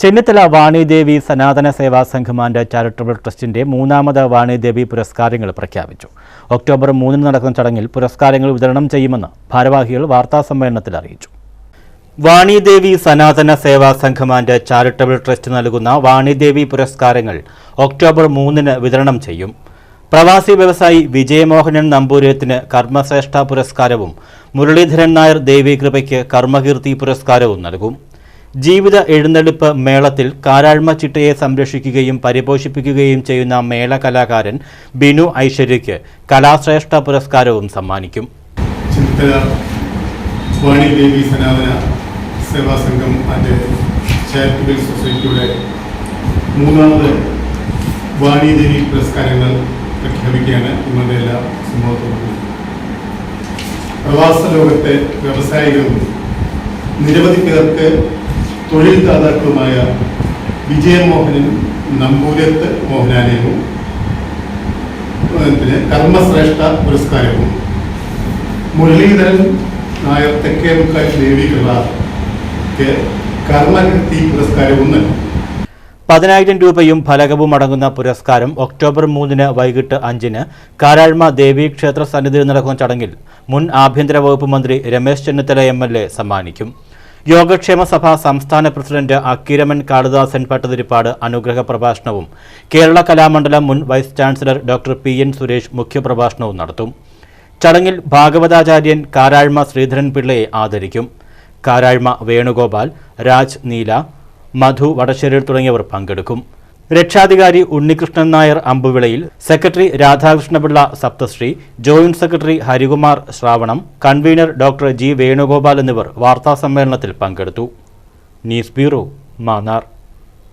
ചെന്നിത്തല വാണിദേവി സനാതന സേവാ സംഘം and charitable ട്രസ്റ്റിന്റെ മൂന്നാമത് വാണിദേവി പുരസ്കാരങ്ങൾ പ്രഖ്യാപിച്ചു. ഒക്ടോബർ മൂന്നിന് നടക്കുന്ന ചടങ്ങിൽ പുരസ്കാരങ്ങൾ വിതരണം ചെയ്യുമെന്ന് ഭാരവാഹികൾ വാർത്താസമ്മേളനത്തിൽ അറിയിച്ചു. വാണിദേവി സനാതന സേവാ സംഘം ആൻഡ് ചാരിറ്റബിൾ ട്രസ്റ്റ് നൽകുന്ന വാണിദേവി പുരസ്കാരങ്ങൾ ഒക്ടോബർ മൂന്നിന് വിതരണം ചെയ്യും. പ്രവാസി വ്യവസായി വിജയമോഹനൻ നമ്പൂരത്തിന് കർമ്മശ്രേഷ്ഠ പുരസ്കാരവും മുരളീധരൻ നായർ ദേവീകൃപയ്ക്ക് കർമ്മകീർത്തി പുരസ്കാരവും നൽകും. ജീവിത എഴുന്നള്ളിപ്പ് മേളത്തിൽ കാരാഴ്മ ചിട്ടയെ സംരക്ഷിക്കുകയും പരിപോഷിപ്പിക്കുകയും ചെയ്യുന്ന മേള കലാകാരൻ ബിനു ഐശ്വര്യയ്ക്ക് കലാശ്രേഷ്ഠ പുരസ്കാരവും സമ്മാനിക്കും. ദേവി സനാതന സേവാ സംഘം ആൻഡ് ചാരിറ്റബിൾ സൊസൈറ്റിയുടെ മൂന്നാമത് വാണിദേവി പുരസ്കാരങ്ങൾ പ്രഖ്യാപിക്കുകയാണ് നിങ്ങളുടെ എല്ലാ സമൂഹത്തോടും. പ്രവാസ ലോകത്തെ വ്യവസായികളും നിരവധി പേർക്ക് തൊഴിൽ ദാതാക്കളുമായ വിജയമോഹനും നമ്പൂരത്ത് മോഹനാലയവും പിന്നെ കർമ്മശ്രേഷ്ഠ പുരസ്കാരവും. മുരളീധരൻ നായർ തെക്കേമുക്കാൽ ദേവികൃതക്ക് കർമ്മകീർത്തി പുരസ്കാരവും നൽകും. പതിനായിരം രൂപയും ഫലകവും അടങ്ങുന്ന പുരസ്കാരം ഒക്ടോബർ മൂന്നിന് വൈകിട്ട് അഞ്ചിന് കാരാഴ്മ ദേവീ ക്ഷേത്ര സന്നിധിയിൽ നടക്കുന്ന ചടങ്ങിൽ മുൻ ആഭ്യന്തര വകുപ്പ് മന്ത്രി രമേശ് ചെന്നിത്തല എം സമ്മാനിക്കും. യോഗക്ഷേമ സഭ സംസ്ഥാന പ്രസിഡന്റ് അക്കിരമൻ കാളിദാസൻ പട്ടതിരിപ്പാട് അനുഗ്രഹ പ്രഭാഷണവും കേരള കലാമണ്ഡലം മുൻ vice chancellor doctor P N Suresh മുഖ്യപ്രഭാഷണവും നടത്തും. ചടങ്ങിൽ ഭാഗവതാചാര്യൻ കാരാഴ്മ ശ്രീധരൻ പിള്ളയെ ആദരിക്കും. കാരാഴ്മ വേണുഗോപാൽ രാജ് നീല മധു വടശ്ശേരിൽ തുടങ്ങിയവർ പങ്കെടുക്കും. രക്ഷാധികാരി Unnikrishnan Nair അമ്പുവിളയിൽ secretary Radhakrishnapillai Sapthasree joint secretary Harikumar Sravanam convener doctor G Venugopal എന്നിവർ വാർത്താസമ്മേളനത്തിൽ പങ്കെടുത്തു. News bureau Mannar.